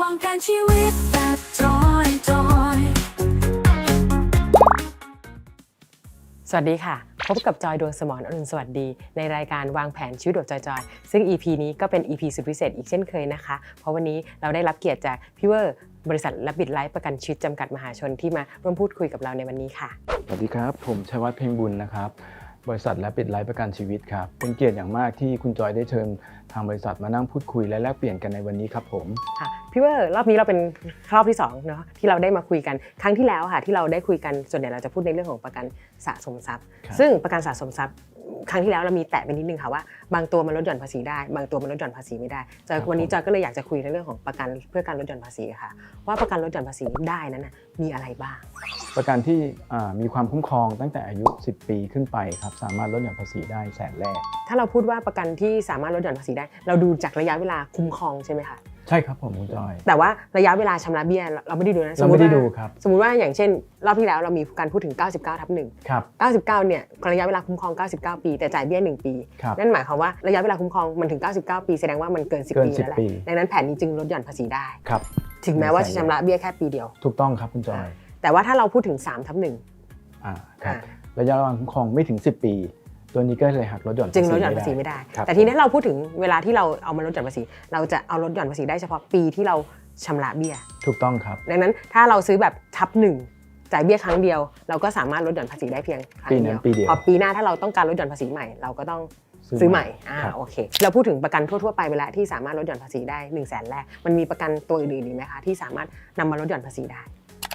วางแผนชีวิตแบบจอยจอยสวัสดีค่ะ พบกับจอยดวงสมรอรุณสวัสดี ในรายการวางแผนชีวิตแบบจอยๆซึ่ง EP นี้ก็เป็น EP สุดพิเศษอีกเช่นเคยนะคะ เพราะวันนี้เราได้รับเกียรติจากพี่เวอร์บริษัทและบิดไลฟ์ประกันชีวิตจำกัดมหาชนที่มาร่วมพูดคุยกับเราในวันนี้ค่ะ สวัสดีครับ ผมชัยวัฒน์เพ่งบุญนะครับ บริษัทและปิดไลฟ์ประกันชีวิตครับ เป็นเกียรติอย่างมากที่คุณจอยได้เชิญทางบริษัทมานั่งพูดคุยและแลกเปลี่ยนกันในวันนี้ครับผมค่ะพี่เวอร์รอบนี้เราเป็นรอบที่2เนาะที่เราได้มาคุยกันครั้งที่แล้วค่ะที่เราได้คุยกันส่วนใหญ่เราจะพูดในเรื่องของประกันสะสมทรัพย์ครับซึ่งประกันสะสมทรัพย์ ครั้งที่แล้วเรามีแตะไปนิดนึงค่ะว่าบางตัวมันลดหย่อนภาษีได้ บางตัวมันลดหย่อนภาษีไม่ได้จอยวันนี้จอยก็เลยอยากจะคุยในเรื่องของประกันเพื่อการลดหย่อนภาษีค่ะ ว่าประกันลดหย่อนภาษีได้นั้นนะมีอะไรบ้าง ประกันที่อ่ามีความคุ้มครองตั้งแต่อายุ 10 ปีขึ้นไปครับสามารถลดหย่อนภาษีได้แสนแรก ถ้าเราพูดว่าประกันที่สามารถลดหย่อนภาษีได้ เราดูจากระยะเวลาคุ้มครองใช่ไหมคะ ใช่ครับผมคุณจอย แต่ว่าระยะเวลาชำระเบี้ยเราไม่ได้ดูนะเราไม่ได้ว่ดูครับสมมติว่าอย่างเช่น รอบที่แล้วเรามีการพูดถึง 99 ทับ1ครับ99 เนี่ยระยะเวลาคุ้มครอง 99 ปี แต่จ่ายเบี้ย 1 ปีครับนั่นหมายความว่าระยะเวลาคุ้มครองมันถึง 99 ปี แสดงว่ามันเกิน 10เกินปีแล้วแหละ10ปีดังนั้นแผนนี้จึงลดหย่อนภาษีได้ครับถึงแม้ว่าไม่จะใช่ชำระเบี้ยแค่ปีเดียว ถูกต้องครับคุณจอย แต่ว่าถ้าเราพูดถึง3ทับหนึ่งอ่าครับอ่าระยะเวลาคุ้มครองไม่ถึง 10 ปี ตัวนี้ก็เลยหักลดหย่อนภาษีจึงลดหย่อนภาษีไม่ได้ ครับ แต่ทีนี้ถ้าเราพูดถึงเวลาที่เราเอามาลดหย่อนภาษี เราจะเอาลดหย่อนภาษีได้เฉพาะปีที่เราชำระเบี้ย ถูกต้องครับ ดังนั้นถ้าเราซื้อแบบทับหนึ่งจ่ายเบี้ยครั้งเดียว เราก็สามารถลดหย่อนภาษีได้เพียงครั้งปีเดีนั้ยวนปีเดียว พอปีหน้าถ้าเราต้องการลดหย่อนภาษีใหม่เราก็ต้องซื้อใหม่อ่าครับ โอเค เราพูดถึงประกันทั่วๆไปไปแล้วที่สามารถลดหย่อนภาษีได้1นึ่งแสนแรกมันมีประกันตัวอื่นๆอีกไหมคะที่สามารถนำมาลดหย่อนภาษีได้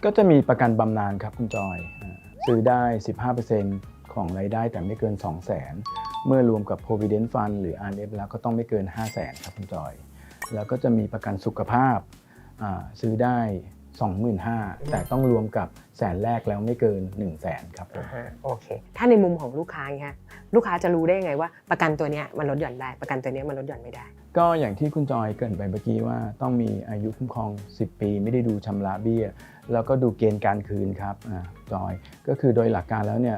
ก็จะมีประกันบำนาญครับคุณจอยอ่าซื้อได้ 15% ของรายได้แต่ไม่เกิน 2 0 0 0 0 0 เมื่อรวมกับ provident fund หรือ RF แล้วก็ต้องไม่เกิน 5 0 0 0 0 0ครับคุณจอย แล้วก็จะมีประกันสุขภาพอ่าซื้อได้ 25,000 แต่ต้องรวมกับแสนแรกแล้วไม่เกิน 1 0 0 0 0แสนครับผมอ่าโอเค ถ้าในมุมของลูกค้าเนี่ยลูกค้าจะรู้ได้ยังไงว่าประกันตัวเนี้ยมันลดหย่อนได้ ประกันตัวเนี้ยมันลดหย่อนไม่ได้ ก็อย่างที่คุณจอยเกรินไปเมื่อกี้ว่าต้องมีอายุคุ้มครอง 10 ปี ไม่ได้ดูชำระเบี้ย แล้วก็ดูเกณฑ์การคืนครับอาจอย ก็คือโดยหลักการแล้วเนี่ย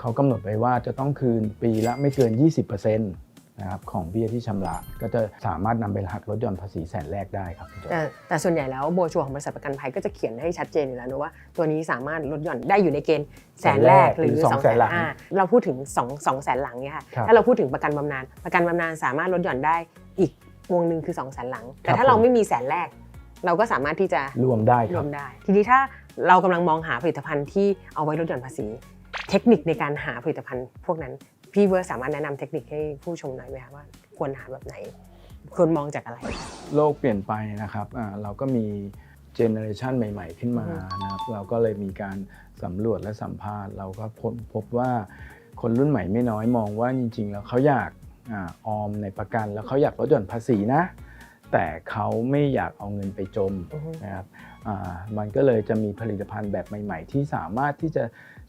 เขากำหนดไว้ว่าจะต้องคืนปีละไม่เกิน 20%นะครับของเบี้ยที่ชำระก็จะสามารถนำไปหักลดหย่อนภาษีแสนแรกได้ครับคุณจอยแต่แต่ส่วนใหญ่แล้วโบชัวของบริษัทประกันภัยก็จะเขียนให้ชัดเจนอยู่แล้วนะว่า ตัวนี้สามารถลดหย่อนได้อยู่ในเกณฑ์แสนแรกหรือหรือสอง200,000แสนหลังอ่าเราพูดถึง2องสองแสนหลังเนี่ยค่ะครับถ้าเราพูดถึงประกันบำนาญประกันบำนาญสามารถลดหย่อนได้อีกวงหนึ่งคือ2องแสนหลัง แต่ครับถ้าเราผมไม่มีแสนแรก เราก็สามารถที่จะรวมได้ครรัวบมได้ ทีนี้ถ้าเรากำลังมองหาผลิตภัณฑ์ที่เอาไว้ลดหย่อนภาษี เทคนิคในการหาผลิตภัณฑ์พวกนั้น พี่เวอร์สามารถแนะนำเทคนิคให้ผู้ชมหน่อยไหมคะว่าควรหาแบบไหน ควรมองจากอะไร โลกเปลี่ยนไปนะครับอ่าเราก็มีเจเนอเรชันใหม่ ๆ ขึ้นมาอือฮึนะครับเราก็เลยมีการสำรวจและสัมภาษณ์ เราก็พบพบว่าคนรุ่นใหม่ไม่น้อยมองว่าจริง ๆ แล้วเขาอยากอาออมในประกัน แล้วเขาอยากลดหย่อนภาษีนะ แต่เขาไม่อยากเอาเงินไปจมอือฮึนะครับอ่ามันก็เลยจะมีผลิตภัณฑ์แบบใหม่ ๆ ที่สามารถที่จะ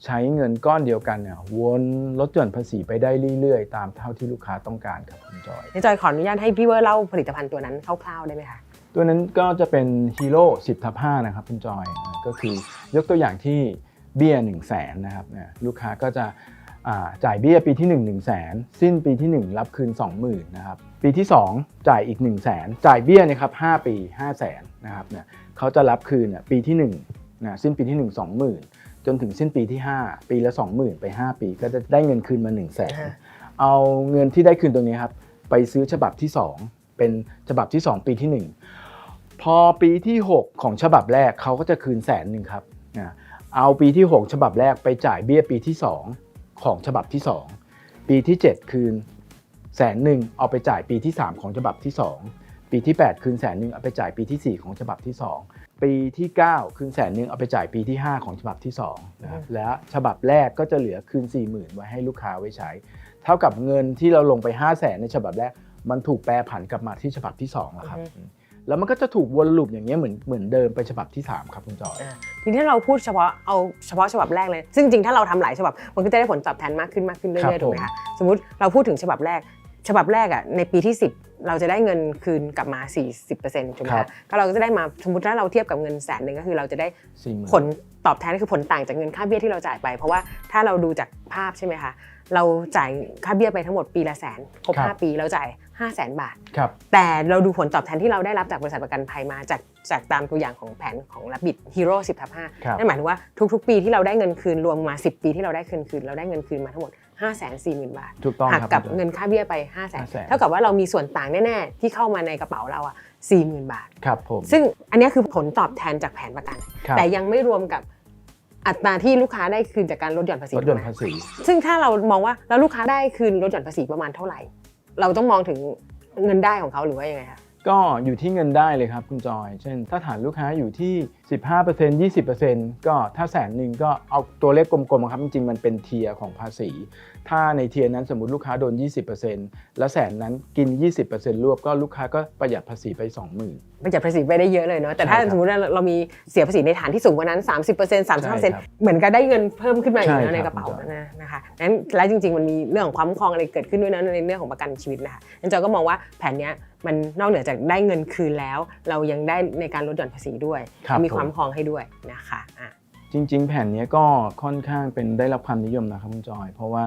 ใช้เงินก้อนเดียวกันเนี่ยวนลดหย่อนภาษีไปได้เรื่อยๆ ตามเท่าที่ลูกค้าต้องการครับคุณจอยในจอยขออนุญาตให้พี่เวอร์เล่าผลิตภัณฑ์ตัวนั้นคร่าวๆได้ไหมคะตัวนั้นก็จะเป็นฮีโร่10ทับ5นะครับคุณจอยก็คือยกตัวอย่างที่เบี้ย1 0 0 0 0แสนนะครับเนี่ยลูกค้าก็จะจ่ายเบี้ยปีที่ 1 1 0 0 0 0แสนสิ้นปีที่ 1 รับคืน 20,000นะครับปีที่ 2 จ่ายอีก 1 0 0 0 0แสนจ่ายเบี้ยนะครับ5ปี 5 0 0แสนนะครับเนี่ยเขาจะรับคืนเนี่ยปีที่1นะสิ้นปีที่ 1 20,000 จนถึงสิ้นปีที่ 5 ปีละ 20,000 ไป 5 ปี ก็จะได้เงินคืนมา 1 0 0 0 0แสนอ่าเอาเงินที่ได้คืนตัวนี้ครับ ไปซื้อฉบับที่ 2 เป็นฉบับที่ 2 ปีที่ 1 พอปีที่ 6 ของฉบับแรกเขาก็จะคืนแสนหนึ่งครับนะเอาปีที่ 6 ฉบับแรกไปจ่ายเบี้ยปีที่ 2 ของฉบับที่ 2 ปีที่ 7 คืนแสนหนึ่งเอาไปจ่ายปีที่ 3 ของฉบับที่ 2 ปีที่ 8 คืนแสนหนึ่งเอาไปจ่ายปีที่ 4 ของฉบับที่ 2 ปีที่ 9 คืนแสนหนึ่งเอาไปจ่ายปีที่ 5 ของฉบับที่2นะครับและฉบับแรกก็จะเหลือคืน 40,000 ไว้ให้ลูกค้าไว้ใช้ เท่ากับเงินที่เราลงไป 5 0 0แสนในฉบับแรก มันถูกแปรผันกลับมาที่ฉบับที่2แล้วครับอือฮึแล้วมันก็จะถูกวนลูปอย่างเงี้ยเหมือนเหมือนเดิมไปฉบับที่ 3 ครับคุณจอยอ่าทีนี้ถ้าเราพูดเฉพาะเอาเฉพาะฉบับแรกเลย ซึ่งจริงๆถ้าเราทำหลายฉบับมันก็จะได้ผลตอบแทนมากขึ้นมากขึ้นเรื่ครัอยบๆถูกไหมผมคะสมมติเราพูดถึงฉบับแรก ฉบับแรกอะในปีที่ 10 เราจะได้เงินคืนกลับมา 40%ถูกไหมครัคะบก็เราก็จะได้มาสมมติถ้าเราเทียบกับเงินแสนหนึ่งก็คือเราจะได้สี่หมื่นผลตอบแทนก็คือผลต่างจากเงินค่าเบี้ยที่เราจ่ายไป เพราะว่าถ้าเราดูจากภาพใช่ไหมคะเราจ่ายค่าเบี้ยไปทั้งหมดปีละแสนครบครับ5ปีเราจ่าย 5 0 0 0 0 0บาทครับแต่เราดูผลตอบแทนที่เราได้รับจากบริษัทประกันภัยมาจาก จากตามตัวอย่างของแผนของรับบิดฮีโร่10ทับครับ5นั่นหมายถึงว่าทุกๆ ปีที่เราได้เงินคืนรวมมา 10 ปีที่เราได้คืนคืนเราได้เงินคืนมาทั้งหมด 5 4 0 0 0 0 บาทถูกต้องหักครับกับคุณจอยเงินค่าเบี้ยไป5 0 0 0 0 500,000 0เท่ากับว่าเรามีส่วนต่างแน่ๆ ที่เข้ามาในกระเป๋าเราอะ40,000 บาทครับผมซึ่งอันเนี้ยคือผลตอบแทนจากแผนประกันครับแต่ยังไม่รวมกับอัตราที่ลูกค้าได้คืนจากการลดหย่อนภาษีลดหย่อนภาษี ซึ่งถ้าเรามองว่าแล้วลูกค้าได้คืนลดหย่อนภาษีประมาณเท่าไหร่ เราต้องมองถึงเงินได้ของเขาหรือว่ายังไงคะ ก็อยู่ที่เงินได้เลยครับคุณจอย เช่น ถ้าฐานลูกค้าอยู่ที่ 15% 20%ก็ถ้าแสนหนึ่งก็เอาตัวเลขกลมๆครับจริงๆมันเป็นเทียร์ของภาษี ถ้าในเทียร์นั้นสมมติลูกค้าโดน 20%แล้วแสนนั้นกิน 20%รวบก็ลูกค้าก็ประหยัดภาษีไป 20,000ประหยัดภาษีไปได้เยอะเลยเนาะแต่ถ้าใช่ครับสมมติว่าเรามีเสียภาษีในฐานที่สูงกว่านั้น 30%ใช่ครั35%บเหมือนกับได้เงินเพิ่มขึ้นมาอีกใช่แล้วในคกรับระเป๋าคุณจอยนะนะคะนั้นแล้วจริง ๆ มันมีเรื่องของความคุ้มครองอะไรเกิดขึ้นด้วยนะในเรื่องของประกันชีวิตนะคะนั้นจอยก็มองว่าแผนเนี้ยมันนอกเหนือจากได้เงินคืนแล้ว เรายังได้ในการลดหย่อนภาษีด้วยครับมีความผมคุ้มครองให้ด้วยนะคะอะจริง ๆ แผ่นนี้ก็ค่อนข้างเป็นได้รับความนิยมนะครับคุณจอย เพราะว่า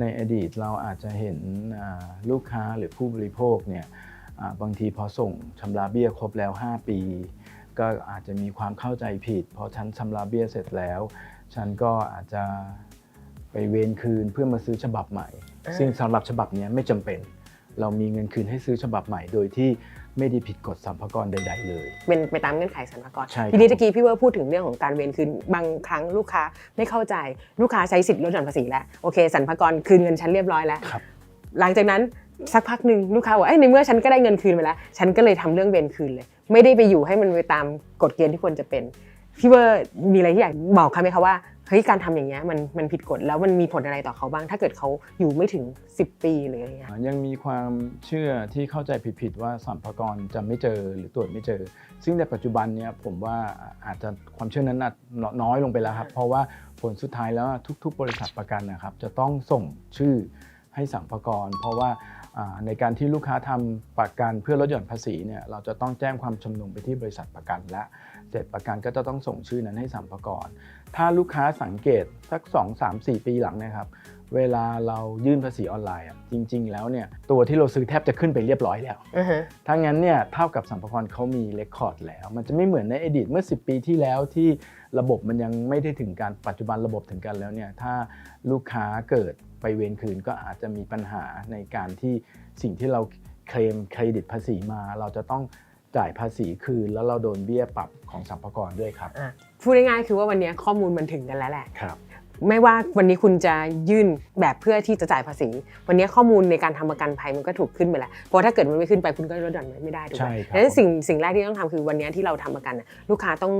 ในอดีตเราอาจจะเห็นอ่าลูกค้าหรือผู้บริโภคเนี่ยอ่าบางทีพอส่งชำระเบี้ยครบแล้ว 5 ปี ก็อาจจะมีความเข้าใจผิด พอฉันชำระเบี้ยเสร็จแล้ว ฉันก็อาจจะไปเวนคืนเพื่อมาซื้อฉบับใหม่อ่าซึ่งสำหรับฉบับเนี้ยไม่จำเป็น เรามีเงินคืนให้ซื้อฉบับใหม่โดยที่ ไม่ได้ผิดกฎสัมภากรใด ๆ เลย เป็นไปตามเงื่อนไขสรรพากรใช่ครับ ทีนี้ตะกี้พี่เวอร์พูดถึงเรื่องของการเวนคืนบางครั้งลูกค้าไม่เข้าใจลูกค้าใช้สิทธิ์ลดหย่อนภาษีแล้วโอเคสรรพากรคืนเงินฉันเรียบร้อยแล้ว ครับ หลังจากนั้นสักพักหนึ่งลูกค้าบอกเอ้ยในเมื่อฉันก็ได้เงินคืนไปแล้ว ฉันก็เลยทำเรื่องเวนคืนเลย ไม่ได้ไปอยู่ให้มันไปตามกฎเกณฑ์ที่ควรจะเป็นพี่เวอร์มีอะไรที่อยากบอกเขาไหมคะว่า เฮ้ยการทำอย่างเงี้ยมันมันผิดกฎแล้วมันมีผลอะไรต่อเขาบ้าง ถ้าเกิดเขาอยู่ไม่ถึง 10 ปีหรืออะไรเงี้ยยังมีความเชื่อที่เข้าใจผิดๆว่าสัมภากรจะไม่เจอหรือตรวจไม่เจอ ซึ่งในปัจจุบันเนี้ยผมว่าอาจจะความเชื่อนั้นน้อยลงไปแล้วครับ เพราะว่าผลสุดท้ายแล้วทุก ๆ บริษัทประกันนะครับ จะต้องส่งชื่อให้สัมภากร เพราะว่าในการที่ลูกค้าทำประกันเพื่อลดหย่อนภาษีเนี่ยเราจะต้องแจ้งความชำนุมไปที่บริษัทประกันและ เสร็จประกันก็จะต้องส่งชื่อนั้นให้สัมภากร ถ้าลูกค้าสังเกตสัก 2 3 4 ปีหลังนะครับ เวลาเรายื่นภาษีออนไลน์อะจริง ๆ แล้วเนี่ยตัวที่เราซื้อแทบจะขึ้นไปเรียบร้อยแล้วอือฮะถ้างั้นเนี่ยเท่ากับสัมภาระเขามีเรคคอร์ดแล้ว มันจะไม่เหมือนในอดีตเมื่อ 10 ปีที่แล้วที่ระบบมันยังไม่ได้ถึงการปัจจุบันระบบถึงกันแล้วเนี่ยถ้าลูกค้าเกิดไปเวรคืนก็อาจจะมีปัญหาในการที่สิ่งที่เราเคลมเครดิตภาษีมา เราจะต้อง จ่ายภาษีคืนแล้วเราโดนเบี้ยปรับของสัมภาระด้วยครับอะพูดง่ายๆคือว่าวันนี้ข้อมูลมันถึงกันแล้วแหละ ครับไม่ว่าวันนี้คุณจะยื่นแบบเพื่อที่จะจ่ายภาษี วันนี้ข้อมูลในการทำประกันภัยมันก็ถูกขึ้นไปแล้วเพราะถ้าเกิดมันไม่ขึ้นไปคุณก็ลดหย่อนไม่ได้ถูกไหมใช่ครับ ดังนั้นสิ่งสิ่งแรกที่ต้องทำคือวันนี้ที่เราทำประกันน่ะลูกค้าต้อง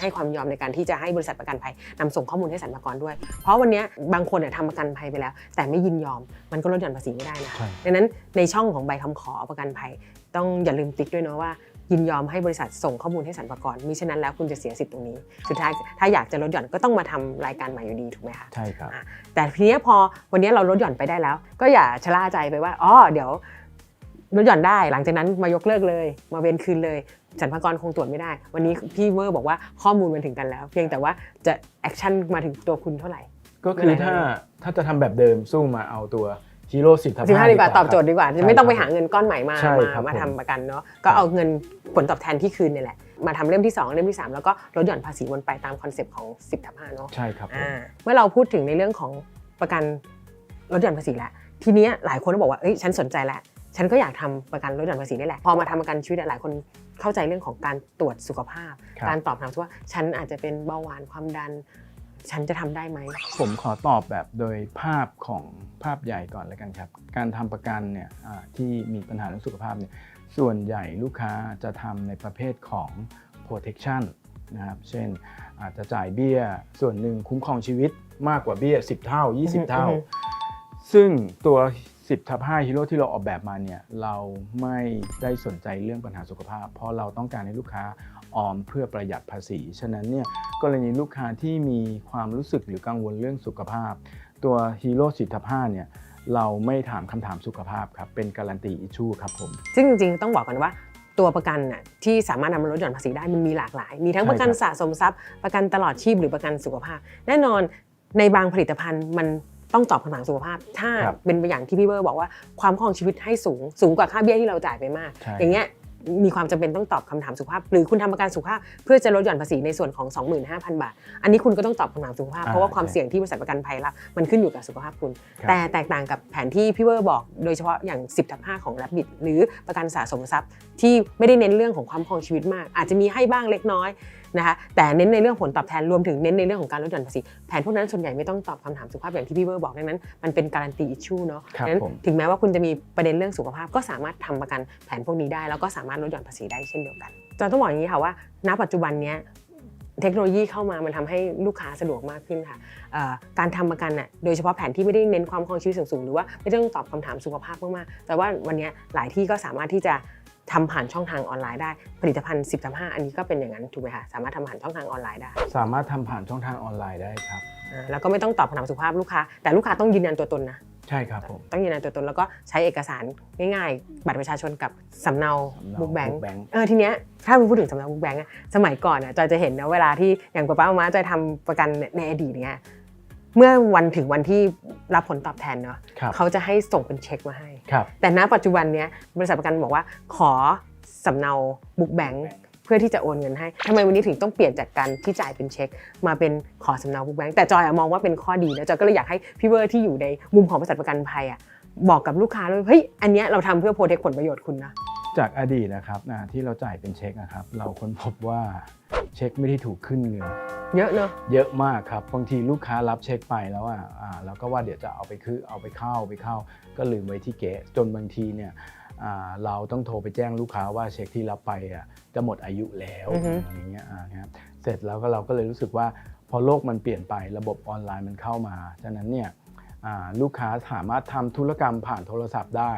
ให้ความยอมในการที่จะให้บริษัทประกันภัยนำส่งข้อมูลให้สรรพากรด้วย เพราะวันนี้บางคนเนี่ยทำประกันภัยไปแล้ว แต่ไม่ยินยอมมันก็ลดหย่อนภาษีไม่ได้นะคะใช่ ดังนั้นในช่องของใบคำขอประกันภัย ต้องอย่าลืมติ๊กด้วยเนาะว่า ยินยอมให้บริษัทส่งข้อมูลให้สรรพากรมิฉะนั้นแล้วคุณจะเสียสิทธิ์ตรงนี้ สุดท้ายถ้าอยากจะลดหย่อนก็ต้องมาทำรายการใหม่อยู่ดีถูกไหมคะใช่ครับอะแต่ทีเนี้ยพอวันนี้เราลดหย่อนไปได้แล้ว ก็อย่าชะล่าใจไปว่าอ๋อเดี๋ยวลดหย่อนได้ หลังจากนั้นมายกเลิกเลย มาเว้นคืนเลยสรรพากรคงตรวจไม่ได้ วันนี้พี่เวอร์บอกว่าข้อมูลมันถึงกันแล้ว เพียงแต่ว่าจะแอคชั่นมาถึงตัวคุณเท่าไหร่ก็คือถ้าถ้าจะทำแบบเดิมสู้มาเอาตัว ฮีโร่สิทธิ์สิบห้าดีกว่าตอบโจทย์ครับดีกว่าใช่ไม่ต้องไปครับหาเงินก้อนใหม่มาใช่มาครับมาผมทำประกันเนาะก็เอาเงินผลตอบแทนที่คืนเนี่ยแหละ มาทำเล่มที่ 2 เล่มที่ 3 แล้วก็ลดหย่อนภาษีวนไปตามคอนเซปต์ของ 10ทับ5เนาะใช่ครับผมอ่าเมื่อเราพูดถึงในเรื่องของประกันลดหย่อนภาษีแล้วทีเนี้ยหลายคนก็บอกว่าเอ้ยฉันสนใจแล้วฉันก็อยากทำประกันลดหย่อนภาษีนี่แหละ พอมาทำประกันชีวิตอะหลายคนเข้าใจเรื่องของการตรวจสุขภาพครับการตอบคำถามว่าฉันอาจจะเป็นเบาหวานความดัน ฉันจะทำได้ไหม ผมขอตอบแบบโดยภาพของภาพใหญ่ก่อนแล้วกันครับ การทำประกันเนี่ยอ่าที่มีปัญหาเรื่องสุขภาพเนี่ยส่วนใหญ่ลูกค้าจะทำในประเภทของ protection นะครับ เช่นอาจจะจ่ายเบี้ยส่วนหนึ่งคุ้มครองชีวิตมากกว่าเบี้ย 10 เท่า 20 เท่า อือฮึ ซึ่งตัว 10ทับ5ฮีโร่ที่เราออกแบบมาเนี่ยเราไม่ได้สนใจเรื่องปัญหาสุขภาพ เพราะเราต้องการให้ลูกค้า ออมเพื่อประหยัดภาษี ฉะนั้นเนี่ยกรณีลูกค้าที่มีความรู้สึกหรือกังวลเรื่องสุขภาพ ตัวฮีโร่10ทับ5เนี่ยเราไม่ถามคำถามสุขภาพครับ เป็นการันตีอิชชูครับผม ซึ่งจริงๆ ต้องบอกกันว่าตัวประกันน่ะที่สามารถนำมาลดหย่อนภาษีได้มันมีหลากหลาย มีทั้งใช่ประกันครับสะสมทรัพย์ ประกันตลอดชีพหรือประกันสุขภาพ แน่นอนในบางผลิตภัณฑ์มันต้องตอบคำถามสุขภาพ ถ้าครับเป็นไปอย่างที่พี่เบอร์บอกว่าความครองชีวิตให้สูง สูงกว่าค่าเบี้ยที่เราจ่ายไปมาก ใช่ อย่างเงี้ย มีความจำเป็นต้องตอบคำถามสุขภาพ หรือคุณทำประกันสุขภาพเพื่อจะลดหย่อนภาษีในส่วนของ 25,000 บาท อันนี้คุณก็ต้องตอบคำถามสุขภาพอ่าเพราะว่าความใช่เสี่ยงที่บริษัทประกันภัยรับมันขึ้นอยู่กับสุขภาพคุณ ครับ แต่แตกต่างกับแผนที่พี่เวอร์บอกโดยเฉพาะอย่าง 10ทับ5ของ Rabbit หรือประกันสะสมทรัพย์ที่ไม่ได้เน้นเรื่องของความครองชีวิตมาก อาจจะมีให้บ้างเล็กน้อย นะคะแต่เน้นในเรื่องผลตอบแทนรวมถึงเน้นในเรื่องของการลดหย่อนภาษีแผนพวกนั้นส่วนใหญ่ไม่ต้องตอบคำถามสุขภาพอย่างที่พี่เวอร์บอกดังนั้น มันเป็นการันตีอิชชูเนาะครับดังนั้นผมถึงแม้ว่าคุณจะมีประเด็นเรื่องสุขภาพก็สามารถทำประกันแผนพวกนี้ได้ แล้วก็สามารถลดหย่อนภาษีได้เช่นเดียวกันจอนต้องบอกอย่างนี้ค่ะว่า ณปัจจุบันเนี้ยเทคโนโลยีเข้ามามันทำให้ลูกค้าสะดวกมากขึ้นค่ะเอ่อการทำประกันน่ะโดยเฉพาะแผนที่ไม่ได้เน้นความคล่องชีวิตสูงๆหรือว่าไม่ต้องตอบคำถามสุขภาพมากๆแต่ว่าวันเนี้ยหลายที่ก็สามารถที่จะ ทำผ่านช่องทางออนไลน์ได้ ผลิตภัณฑ์10 5อันนี้ก็เป็นอย่างนั้นถูกไหมคะสามารถทำผ่านช่องทางออนไลน์ได้ สามารถทำผ่านช่องทางออนไลน์ได้ครับอ่าแล้วก็ไม่ต้องตอบคำถามสุขภาพลูกค้า แต่ลูกค้าต้องยืนยันตัวตนนะใช่ครับผมต้องยืนยันตัวตนแล้วก็ใช้เอกสารง่ายๆ บัตรประชาชนกับสำเนาสำเนาบุ๊กแบง book ค์ bank เออทีเนี้ยถ้าพูดถึงสำเนาบุ๊กแบงค์อะสมัยก่อนอะจอยจะเห็นนะเวลาที่อย่างป้าป้ามาจอยทำประกันในอดีตเนี้ย เมื่อวันถึงวันที่รับผลตอบแทนเนาะครับเขาจะให้ส่งเป็นเช็คมาให้ครับแต่ณปัจจุบันเนี้ยบริษัทประกันบอกว่าขอสำเนาบุ๊กแบงค์เพื่อที่จะโอนเงินให้ทำไมวันนี้ถึงต้องเปลี่ยนจากการที่จ่ายเป็นเช็ค มาเป็นขอสำเนาบุ๊กแบงค์แต่จอยอะมองว่าเป็นข้อดีนะจอยก็เลยอยากให้พี่เวอร์ที่อยู่ในมุมของบริษัทประกันภัยอะบอกกับลูกค้าเลยเฮ้ยอันเนี้ยเราทำเพื่อโปรเทคผลประโยชน์คุณนะ จากอดีตนะครับนะที่เราจ่ายเป็นเช็คนะครับ เราค้นพบว่าเช็คไม่ได้ถูกขึ้นเงิน เยอะเนอะเยอะมากครับบางทีลูกค้ารับเช็คไปแล้วอะอ่าแล้วก็ว่าเดี๋ยวจะเอาไปคือเอาไปเข้าไปเข้า ก็ลืมไว้ที่เก๊ะจนบางทีเนี่ยอ่าเราต้องโทรไปแจ้งลูกค้าว่าเช็คที่รับไปอะจะหมดอายุแล้วอือฮึอย่างเงี้ยอ่านะครับเสร็จแล้วก็เราก็เลยรู้สึกว่าพอโลกมันเปลี่ยนไประบบออนไลน์มันเข้ามาฉะนั้นเนี่ยอ่าลูกค้าสามารถทำธุรกรรมผ่านโทรศัพท์ได้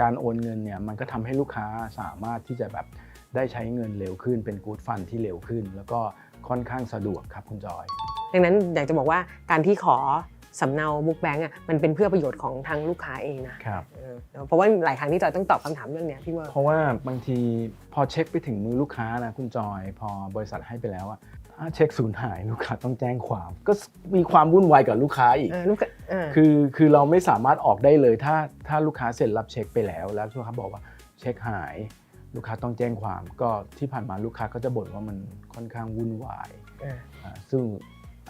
การโอนเงินเนี่ยมันก็ทำให้ลูกค้าสามารถที่จะแบบได้ใช้เงินเร็วขึ้นเป็นกู๊ดฟันที่เร็วขึ้น แล้วก็ค่อนข้างสะดวกครับคุณจอย ดังนั้นอยากจะบอกว่าการที่ขอสำเนาบุ๊กแบงค์อะมันเป็นเพื่อประโยชน์ของทางลูกค้าเองนะครับเออเพราะว่าหลายครั้งที่จอยต้องตอบคำถามเรื่องเนี้ยพี่เวอร์เพราะว่าบางทีพอเช็คไปถึงมือลูกค้านะคุณจอย พอบริษัทให้ไปแล้วอะถ้า เช็คสูญหายลูกค้าต้องแจ้งความ ก็มีความวุ่นวายกับลูกค้าอีก เออลูกค้าเออคือคือเราไม่สามารถออกได้เลย ถ้าถ้าลูกค้าเซ็นรับเช็คไปแล้ว แล้วลูกค้าบอกว่าเช็คหาย ลูกค้าต้องแจ้งความ ก็ที่ผ่านมาลูกค้าก็จะบ่นว่ามันค่อนข้างวุ่นวายเออ อ่าซึ่ง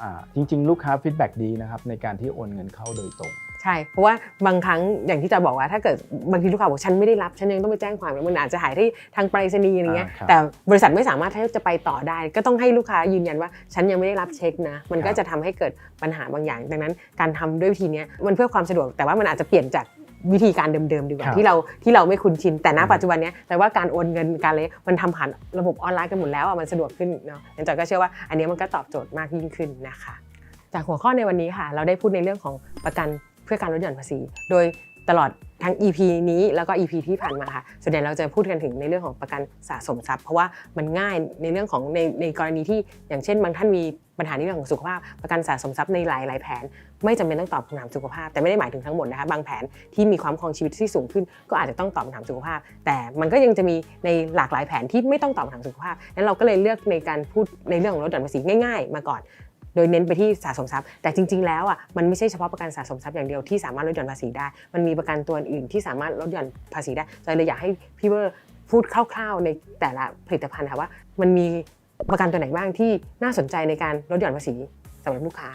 อ่าจริง ๆ ลูกค้าฟีดแบ็ดีนะครับในการที่โอนเงินเข้าโดยตรง ใช่ เพราะว่าบางครั้งอย่างที่จอยบอกว่าถ้าเกิดบางทีลูกค้าบอกฉันไม่ได้รับฉันยังต้องไปแจ้งความมันอาจจะหายที่ทางไปรษณีย์อะไรเงี้ยอ่าครับแต่บริษัทไม่สามารถที่จะไปต่อได้ ก็ต้องให้ลูกค้ายืนยันว่าฉันยังไม่ได้รับเช็คนะ มันก็ครับจะทำให้เกิดปัญหาบางอย่าง ดังนั้นการทำด้วยวิธีเนี้ยมันเพื่อความสะดวก แต่ว่ามันอาจจะเปลี่ยนจากวิธีการเดิมๆดีกว่าครับที่เราที่เราไม่คุ้นชิน แต่ณอืมปัจจุบันเนี้ยแปลว่าการโอนเงินการเลยมันทำผ่านระบบออนไลน์กันหมดแล้วอะมันสะดวกขึ้นเนาะงั้นจอยก็เชื่อว่าอันเนี้ยมันก็ตอบโจทย์มากยิ่งขึ้นนะคะ จากหัวข้อในวันนี้ค่ะ เราได้พูดในเรื่องของประกันเพื่อการลดหย่อนภาษี โดยตลอดทั้ง EP นี้แล้วก็ EP ที่ผ่านมาค่ะส่วนใหญ่เราจะพูดกันถึงในเรื่องของประกันสะสมทรัพย์ เพราะว่ามันง่ายในเรื่องของในในกรณีที่อย่างเช่น บางท่านมีปัญหาในเรื่องของสุขภาพ ประกันสะสมทรัพย์ในหลายหลายแผน ไม่จำเป็นต้องตอบคำถามสุขภาพ แต่ไม่ได้หมายถึงทั้งหมดนะคะบางแผนที่มีความครองชีวิตที่สูงขึ้น ก็อาจจะต้องตอบคำถามสุขภาพ แต่มันก็ยังจะมีในหลากหลายแผนที่ไม่ต้องตอบคำถามสุขภาพนั้นเราก็เลยเลือกในการพูดในเรื่องของลดหย่อนภาษีง่าย ๆ มาก่อน ดยเน้นไปที่สะสมทรัพย์ แต่จริง ๆ แล้วอะมันไม่ใช่เฉพาะประกันสะสมทรัพย์อย่างเดียวที่สามารถลดหย่อนภาษีได้ มันมีประกันตัวอื่นที่สามารถลดหย่อนภาษีได้จอยเลยอยากให้พี่เวอร์พูดคร่าว ๆ ในแต่ละผลิตภัณฑ์ค่ะว่า มันมีประกันตัวไหนบ้างที่น่าสนใจในการลดหย่อนภาษีสำหรับลูกค้า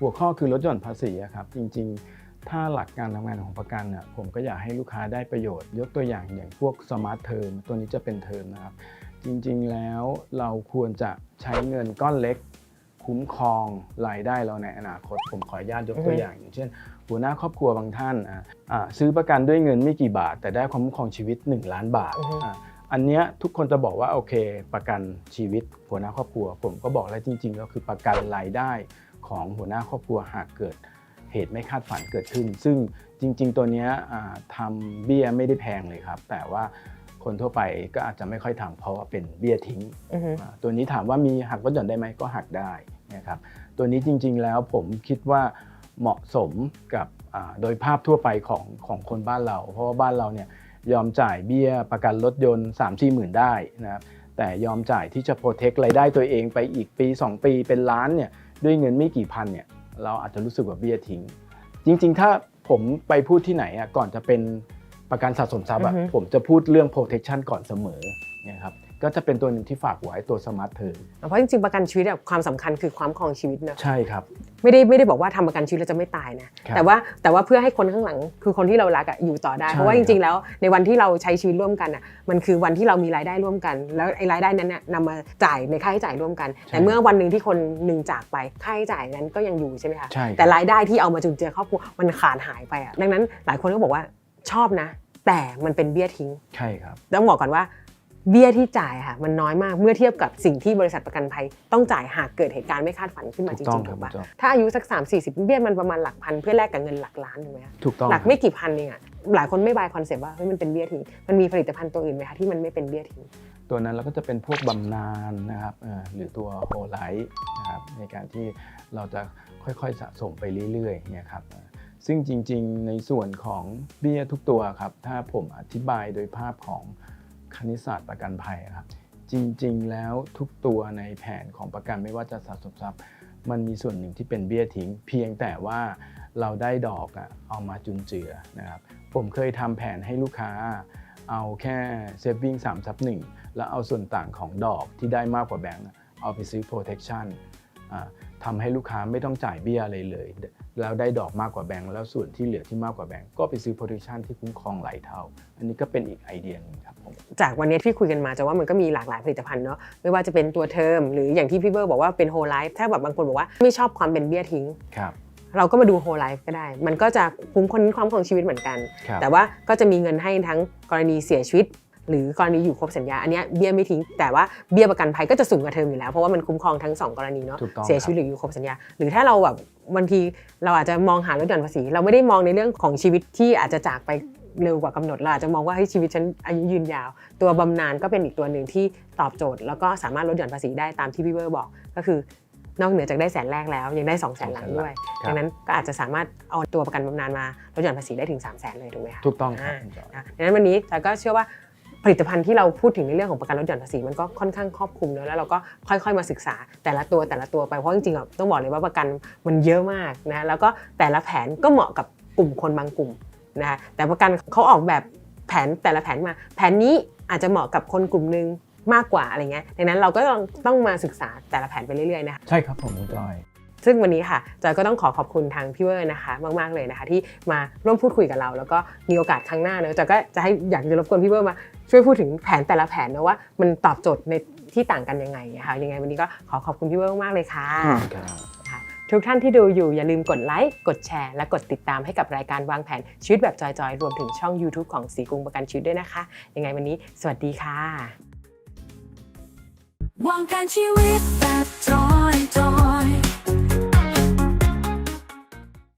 หัวข้อคือลดหย่อนภาษีครับจริง ๆถ้าหลักการทำงานของประกันน่ะผมก็อยากให้ลูกค้าได้ประโยชน์ ยกตัวอย่างอย่างพวกสมาร์ทเทอมตัวนี้จะเป็นเทอมนะครับ จริงๆแล้วเราควรจะใช้เงินก้อนเล็ก คุ้มครองรายได้เราในอนาคต ผมขออนุญาตยกตัวอย่างอย่างเช่น หัวหน้าครอบครัวบางท่านอะอะซื้อประกันด้วยเงินไม่กี่บาท แต่ได้ความคุ้มครองชีวิต 1 ล้านบาทอือฮึอะอันเนี้ยทุกคนจะบอกว่าโอเค ประกันชีวิตหัวหน้าครอบครัว ผมก็บอกแล้วจริงๆก็คือประกันรายได้ของหัวหน้าครอบครัวหากเกิดเหตุไม่คาดฝันเกิดขึ้น ซึ่งจริง ๆ ตัวเนี้ยอ่าทำเบี้ยไม่ได้แพงเลยครับ แต่ว่าคนทั่วไปก็อาจจะไม่ค่อยทำเพราะว่าเป็นเบี้ยทิ้งอือฮึอ่าตัวนี้ถามว่ามีหักลดหย่อนได้ไหมก็หักได้ นะครับตัวนี้จริงๆแล้วผมคิดว่าเหมาะสมกับอ่าโดยภาพทั่วไปของของคนบ้านเรา เพราะว่าบ้านเราเนี่ยยอมจ่ายเบี้ยประกันรถยนต์ 3 4หมื่นได้นะครับแต่ยอมจ่ายที่จะโปรเทครายได้ตัวเองไปอีกปี 2 ปีเป็นล้านเนี่ยด้วยเงินไม่กี่พันเนี่ยเราอาจจะรู้สึกว่าเบี้ยทิ้ง จริง ๆ ถ้าผมไปพูดที่ไหนอะก่อนจะเป็นประกันสะสมทรัพย์อะอือฮึผมจะพูดเรื่อง protection ก่อนเสมอนะครับ ก็จะเป็นตัวหนึ่งที่ฝากไว้ตัว smart term เพราะจริงๆประกันชีวิตอะความสำคัญคือความครองชีวิตนะใช่ครับ ไม่ได้ไม่ได้บอกว่าทำประกันชีวิตแล้วจะไม่ตายนะครับแต่ว่าแต่ว่าเพื่อให้คนข้างหลังคือคนที่เรารักอะอยู่ต่อได้ ใช่ เพราะว่าจริงๆแล้วในวันที่เราใช้ชีวิตร่วมกันอะมันคือวันที่เรามีรายได้ร่วมกัน แล้วไอ้รายได้นั้นน่ะนำมาจ่ายในค่าใช้จ่ายร่วมกัน แต่เมื่อวันหนึ่งที่คนหนึ่งจากไปค่าใช้จ่ายนั้นก็ยังอยู่ใช่ไหมคะ ใช่ครับ แต่รายได้ที่เอามาจุนเจือครอบครัวมันขาดหายไปอะดังนั้นหลายคนก็บอกว่าชอบนะ แต่มันเป็นเบี้ยทิ้ง ใช่ครับ ต้องบอกก่อนว่า เบี้ยที่จ่ายค่ะมันน้อยมากเมื่อเทียบกับสิ่งที่บริษัทประกันภัย ต้องจ่ายหากเกิดเหตุการณ์ไม่คาดฝันขึ้นมาจถูกต้ริองงๆครัถูบกปะถูกต้องถ้าอายุสัก 3 4 0 เบี้ยมันประมาณหลักพันเพื่อแลกกับเงินหลักล้านถูกไหมคะถูกต้องหลักไม่กี่พันเองอะหลายคนไม่บายคอนเซปต์ว่าเฮ้ยมันเป็นเบี้ยทิ้งมันมีผลิตภัณฑ์ตัวอื่นไหมคะที่มันไม่เป็นเบี้ยทิ้งตัวนั้นเราก็จะเป็นพวกบำนาญนะครับเอ่อหรือตัวโฮไลท์นะครับในการที่เราจะค่อยๆสะสมไปเรื่อยๆเนี่ยครับเอ่อซึ่งจริง ๆ ในส่วนของเบี้ยทุกตัวครับถ้าผมอธิบายโดยภาพของ คณิตศาสตร์ประกันภัยครับจริง ๆ แล้วทุกตัวในแผนของประกันไม่ว่าจะสะสมทรัพย์ มันมีส่วนหนึ่งที่เป็นเบี้ยทิ้ง เพียงแต่ว่าเราได้ดอกอะเอามาจุนเจือนะครับผมเคยทำแผนให้ลูกค้า เอาแค่เซฟวิ่ง3ทับ1แล้วเอาส่วนต่างของดอกที่ได้มากกว่าแบงก์เอาไปซื้อ protection อ่าทำให้ลูกค้าไม่ต้องจ่ายเบี้ยอะไรเลย แล้วได้ดอกมากกว่าแบงก์แล้วส่วนที่เหลือที่มากกว่าแบงก์ก็ไปซื้อ protection ที่คุ้มครองหลายเท่า อันนี้ก็เป็นอีกไอเดียหนึงครับผมจากวันนี้ที่คุยกันมาจะว่ามันก็มีหลากหลายผลิตภัณฑ์เนาะไม่ว่าจะเป็นตัวเทอมหรืออย่างที่พี่เบอร์บอกว่าเป็นโฮไลฟ์ถ้าแบบบางคนบอกว่าไม่ชอบความเป็นเบี้ยทิ้งครับเราก็มาดูโฮไลฟ์ก็ได้ มันก็จะคุ้มคนความของชีวิตเหมือนกันครับแต่ว่าก็จะมีเงินให้ทั้งกรณีเสียชีวิต หรือกรณีอยู่ครบสัญญา อันเนี้ยเบี้ยไม่ทิ้ง แต่ว่าเบี้ยประกันภัยก็จะสูงกว่าเทอมอยู่แล้ว เพราะว่ามันคุ้มครองทั้งสองกรณีเนาะถูกต้องเสียชีวิตหรืออยู่ครบสัญญา หรือถ้าเราแบบ บางทีเราอาจจะมองหาลดหย่อนภาษี เราไม่ได้มองในเรื่องของชีวิตที่อาจจะจากไปเร็วกว่ากำหนดเราอาจจะมองว่าให้ยชีวิตฉันอายุยืนยาว ตัวบำนาญก็เป็นอีกตัวหนึ่งที่ตอบโจทย์ แล้วก็สามารถลดหย่อนภาษีได้ตามที่พี่เบอร์บอก ก็คือนอกเหนือจากได้แสนแรกแล้ว ยังได้2องแสนหลังด้วยครับดังนั้นก็อาจจะสามารถเอาตัวประกันบำนาญมาลดหย่อนภาษีได้ถึง3 0 0แสนเลยถูกไหมคะถูกต้องครับาคุณจอยนะดังนั้นวันนี้จอยก็เชื่อว่า ผลิตภัณฑ์ที่เราพูดถึงในเรื่องของประกันลดหย่อนภาษีมันก็ค่อนข้างครอบคลุมเนอะแล้วเราก็ค่อยๆมาศึกษาแต่ละตัวแต่ละตัวไปเพราะจริงๆอะต้องบอกเลยว่าประกันมันเยอะมากนะแล้วก็แต่ละแผนก็เหมาะกับกลุ่มคนบางกลุ่มนะคะแต่ประกันเขาออกแบบแผนแต่ละแผนมา แผนนี้อาจจะเหมาะกับคนกลุ่มหนึงมากกว่าอะไรเงี้ยดังนั้นเราก็ต้องต้องมาศึกษาแต่ละแผนไปเรื่อยๆนะคะใช่ครับผมคุณจอยซึ่งวันนี้ค่ะจอยก็ต้องขอขอบคุณทางพี่เวอร์นะคะมาก ๆ เลยนะคะ ที่มาร่วมพูดคุยกับเรา แล้วก็มีโอกาสครั้งหน้าเนอะจอยก็จะให้อยากจะรบกวนพี่เวอร์มา ช่วยพูดถึงแผนแต่ละแผนนะว่า มันตอบโจทย์ในที่ต่างกันยังไงนะคะยังไงวันนี้ก็ขอขอบคุณพี่เวอร์มากๆเลยค่ะครับค่ะทุกท่านที่ดูอยู่อย่าลืมกดไลค์ กดแชร์ และกดติดตามให้กับรายการวางแผนชีวิตแบบจอยๆ รวมถึงช่อง YouTube ของสีกรุงประกันชีวิตด้วยนะคะ ยังไงวันนี้ สวัสดีค่ะ วางแผนชีวิต